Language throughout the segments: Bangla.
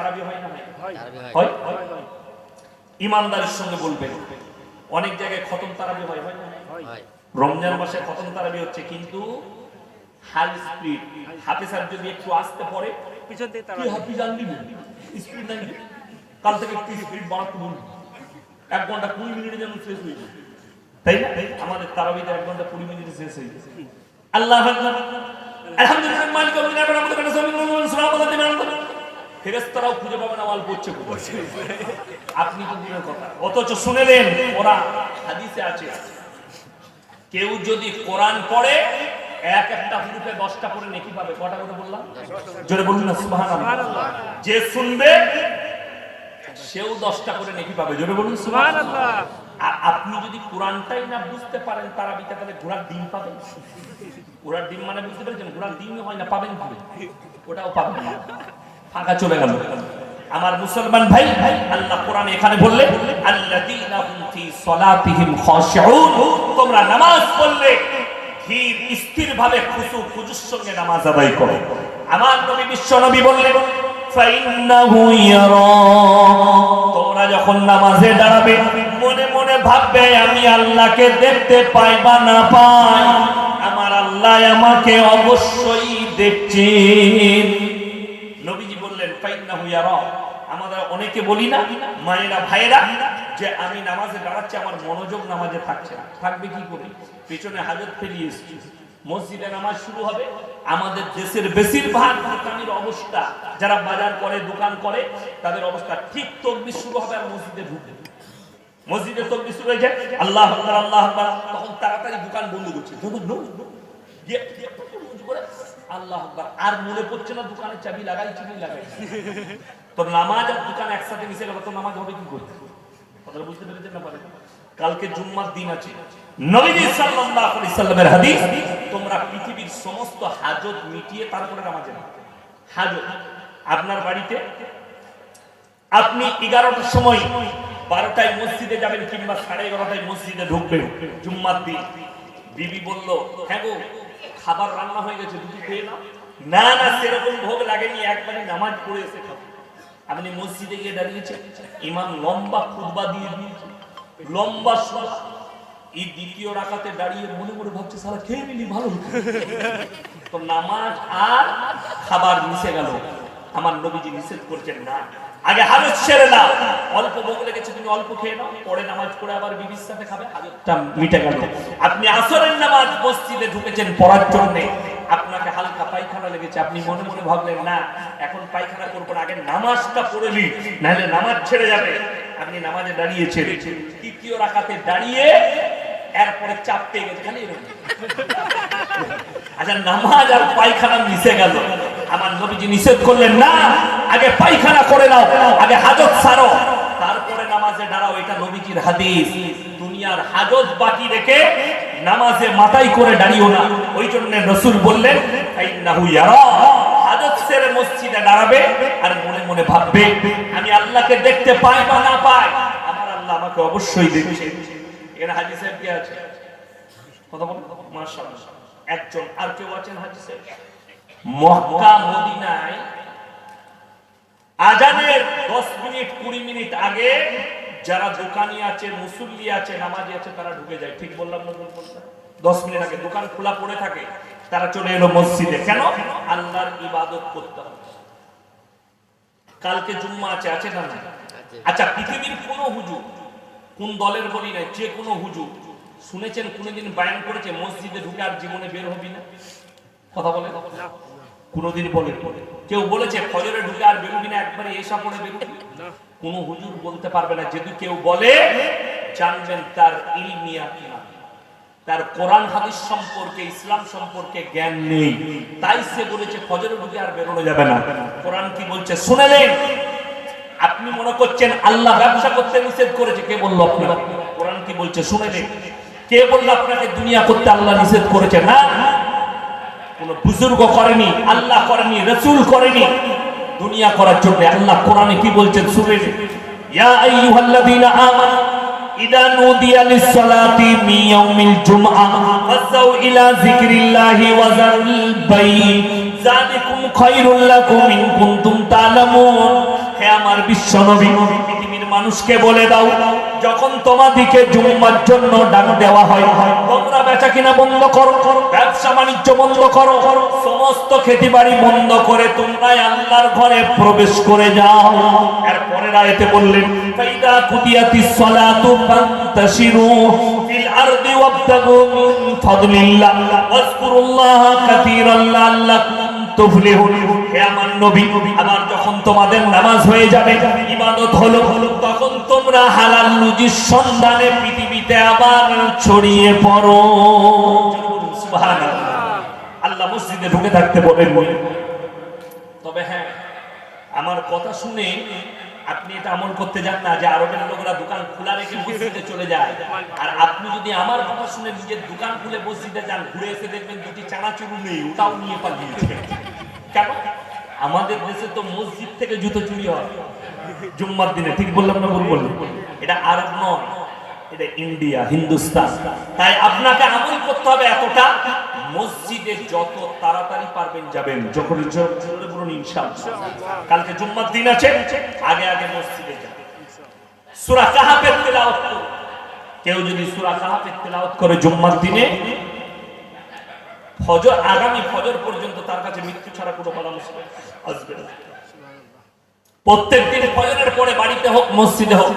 তারাবি হয় না হয়? হয়। হয়? ইমানদারের সঙ্গে বলবেন। অনেক জায়গায় খতম তারাবি হয় হয় না? রমজান মাসে খতম তারাবি হচ্ছে কিন্তু হাই স্পিড। হাফিজার যদি একটু আসতে পড়ে পিছন থেকে তারা হাফিজ আনলি স্পিড নাই কাল থেকে একটু স্পিড বাড়াতে বলবি। এক ঘণ্টা কুড়ি মিনিটে যেন শেষ হয়ে যায়। তাই না? আমাদের তারাবিতে এক ঘণ্টা কুড়ি মিনিটে শেষ হয়ে গেছে আল্লাহ আকবার। আলহামদুলিল্লাহ মালিক আমাদের কাছে ফেরেশতারাও খুঁজে পাবে না ওয়াল পড়ছে আপনি তো দূরের কথা। অথচ শুনেলেন ওরা হাদিসে আছে। কেউ যদি কোরআন পড়ে এক একটা হুরুফে দশটা করে নেকি পাবে। কটা করে বললাম? জোরে বলুন না যে শুনবে সেও দশটা করে নেকি পাবে। জোরে বলুন আর আপনি যদি কোরআনটাই না বুঝতে পারেন তারা বিটা তাহলে ঘোড়ার ডিম পাবেন ঘোড়ার ডিম মানে বুঝতে পেরেছেন? ঘোড়ার ডিমই হয় না পাবেন কি ওটাও পাবেন না। ফাঁকা চলে গেল। আমার মুসলমান ভাই ভাই আল্লাহ কোরআন এখানে বললে তোমরা নামাজ পড়লে ধীর স্থির ভাবে খুশু, খুজুর সঙ্গে নামাজ আদায় করো। আমার নবী বিশ্ব নবী বললেন তোমরা যখন নামাজে দাঁড়াবে, মনে মনে ভাববে, আমি আল্লাহকে দেখতে পাই বা না পাই। আমার আল্লাহ আমাকে অবশ্যই দেখছেন। নবীজি বললেন ফাইন্নাহু ইয়ারা। আমাদের অনেকে বলি না মায়েরা ভাইয়েরা যে আমি নামাজে দাঁড়াচ্ছি আমার মনোযোগ নামাজে থাকছে না। থাকবে কি করে? পেছনে হাজত ফেলিয়ে এসছি। মসজিদে নামাজ শুরু হবে। আমাদের দেশের বেশিরভাগ দোকানের অবস্থা যারা বাজার করে দোকান করে তাদের অবস্থা ঠিক তকবির শুরু হবে আর মসজিদে ঢুকবে। মসজিদে তকবির শুরু হয়ে যায়। আল্লাহ আল্লাহ আকবার তখন তাড়াতাড়ি দোকান বন্ধ করছে। ধরুন, ধরুন। আল্লাহ আকবার। আর মনে পড়ছে না দোকানের চাবি লাগাই, চিনি লাগাই? তো নামাজ আর দোকান একসাথে মিশে গেল তো নামাজ হবে কি করে? কথাটা বুঝতে পেরেছেন না পারেন কালকে জুম্মার দিন আছে। তোমরা পৃথিবীর সমস্ত হাজত মিটিয়ে তারপরে নামাজে নামো। হাজত, আপনার বাড়িতে? আপনি এগারোটার সময় বারোটায় মসজিদে যাবেন কিংবা সাড়ে এগারোটায় মসজিদে ঢুকবেন। জুম্মার দিন। বিবি বলল হ্যাঁ গো খাবার রান্না হয়ে গেছে দুটো খেয়ে নাও। না না, সেরকম ভোগ লাগেনি, একবারই নামাজ পড়ে এসে খাব। আপনি মসজিদে গিয়ে দাঁড়িয়েছে, ইমাম লম্বা খুতবা দিয়ে দিয়েছে। লম্বা সুরা এই দ্বিতীয় রাখাতে দাঁড়িয়ে মনে মনে ভাবছে সারা খেয়ে নিলি, ভালো তো নামাজ আর খাবার মিশে গেল। আমার নবীজি নিষেধ করছেন, না। আগে হাজত সেরে নাও। অল্প ভোগ লেগেছে তুমি অল্প খেয়ে নাও, পরে নামাজ পড়ে আবার বিবির সাথে খাবে, হাজতটা মিটে গেল। আপনি আসরের নামাজ মসজিদে ঢুকেছেন পড়ার জন্য, আপনাকে হালকা পায়খানা লেগেছে, আপনি মনে মনে ভাবলেন, না, এখন পায়খানা করব আগে নামাজটা পড়ে নি নাহলে নামাজ ছেড়ে যাবে। আপনি নামাজে দাঁড়িয়েছেন। তৃতীয় রাখাতে দাঁড়িয়ে এরপরে চাপ পেয়ে গেছে খালি আচ্ছা নামাজ আর পায়খানা মিশে গেল। আমার নবীজি নিষেধ করলেন, না, আগে পায়খানা করে নাও, আগে হাজত সারো। তারপরে নামাজে দাঁড়াও, এটা নবীজির হাদিস। দুনিয়ার হাজত বাকি রেখে নামাজে মাথায় করে দাঁড়িও না। ওই জন্য রসুল বললেন সেরে মসজিদে দাঁড়াবে আর মনে মনে ভাববে, আমি আল্লাহকে দেখতে পাই বা না পাই? আমার আল্লাহ আমাকে অবশ্যই এখানে হাজি সাহেব কি আছে? কথা মাশাআল্লাহ। একজন, আর কেউ আছেন হাজি সাহেব মক্কা মদিনায় আজানের 10 মিনিট 20 মিনিট আগে যারা দোকানি আছে মুসল্লি আছে নামাজি আছে তারা ঢুকে যায়। ঠিক বললাম না 10 মিনিট আগে দোকান খোলা পড়ে থাকে তারা চলে এলো মসজিদে। কেন? আল্লাহর ইবাদত করতে হবে। কালকে জুম্মা আছে আছে না না আচ্ছা পৃথিবীর কোন হুজুর কোন দলের বলি নাই যে কোনো হুজুর শুনেছেন কোনোদিন বায়ান করেছে মসজিদে ঢুকে আর জীবনে বের হবি না? কথা বলে? কোনোদিন বলে। কেউ বলেছে, ফজরে ঢুকে আর বেরোবি না একবারে এসা পড়ে বেরোবি। কোন হুজুর বলতে পারবে না যদি কেউ বলে, জানবেন তার ইলমিয়া কিনা তার কোরআন, হাদিস সম্পর্কে, ইসলাম সম্পর্কে জ্ঞান নেই। তাই সে বলেছে, ফজরে ঢুকে আর বেরোনো যাবে না। কোরআন কি বলছে? শুনে শুনেলেন আপনি মনে করছেন আল্লাহ ব্যবসা করতে নিষেধ করেছে? কে বলল আপনার কোরআন কি বলছে? শুনেলেন কে বলল আপনাকে দুনিয়া করতে আল্লাহ নিষেধ করেছে? না? কোন বুজুর্গ করেনি, আল্লাহ করেনি, রসুল করেনি। দুনিয়া করার জন্য আল্লাহ কোরআনে কি বলছেন শুনেন? ইয়া আইয়ুহাল্লাযীনা আমানু, ইদা নুদিয়া লিস-সালাতি মিন ইয়াউমিল জুমআহ ফাসাউ ইলা যিকরিল্লাহি ওয়া যারুল বাই যালিকুম খায়রুল লাকুম ইন কুনতুম তা'লামুন বিশ্ব নবী পৃথিবীর মানুষকে বলে দাও, যখন তোমাদিকে জুম্মার জন্য ডাক দেওয়া হয়, তোমরা বেচা কিনা বন্ধ করো, ব্যবসা বাণিজ্য বন্ধ করো, সমস্ত খেতি বাড়ি বন্ধ করে তোমরা আল্লাহর ঘরে প্রবেশ করে যাও। এরপরে রায়তে বললেন, ফাইদা কুতিয়াতিস সালাতু ফান্তাশিরু ফিল আরদি ওয়াবতাগু মিন ফাদলিল্লাহ, ওয়াজকুরুল্লাহা কাসীরান তুফলিহুন হে আমার নবী, আবার যখন তোমাদের নামাজ হয়ে যাবে, ইবাদত হলো, তখন তোমরা হালাল রুজির সন্ধানে পৃথিবীতে আবার ছড়িয়ে পড়ো। আল্লাহ মসজিদে ঢুকে থাকতে বলেন তবে হ্যাঁ আমার কথা শুনে আপনি এটা আমল করতে যান না, যে আরবের লোকরা দোকান খোলা রেখে মসজিদে চলে যায়। আর আপনি যদি আমার কথা শুনে নিজের দোকান খুলে মসজিদে যান, ঘুরে এসে দেখবেন দুটি চানাচুরু নেই ওটাও নিয়ে পালিয়েছে। কেন আমাদের দেশে তো মসজিদ থেকে জুতো চুরি হয়। জুম্মার দিনে, ঠিক বললাম না ভুল বললাম? এটা আরব নয়, এটা ইন্ডিয়া, হিন্দুস্তান। তাই আপনাকে আমল করতে হবে এতটা। মসজিদে যত তাড়াতাড়ি পারবেন যাবেন, যখন কালকে জুম্মার দিন আছে, আগে আগে মসজিদে যাবেন সূরা তেলাওয়াত কেউ যদি সূরা কাহাফের তেলাওয়াত করে জুম্মার দিনে ফজর, আগামী ফজর পর্যন্ত তার কাছে মৃত্যু ছাড়া কোনো বাধা মুসলিম আসবে না। প্রত্যেক দিন ফজরের পরে বাড়িতে হোক, মসজিদে হোক,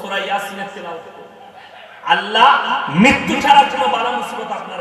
সূরা ইয়াসিনের তেলাওয়াত। আল্লাহ মৃত্যু ছাড়া কোনো বালা মুসিবত আপনার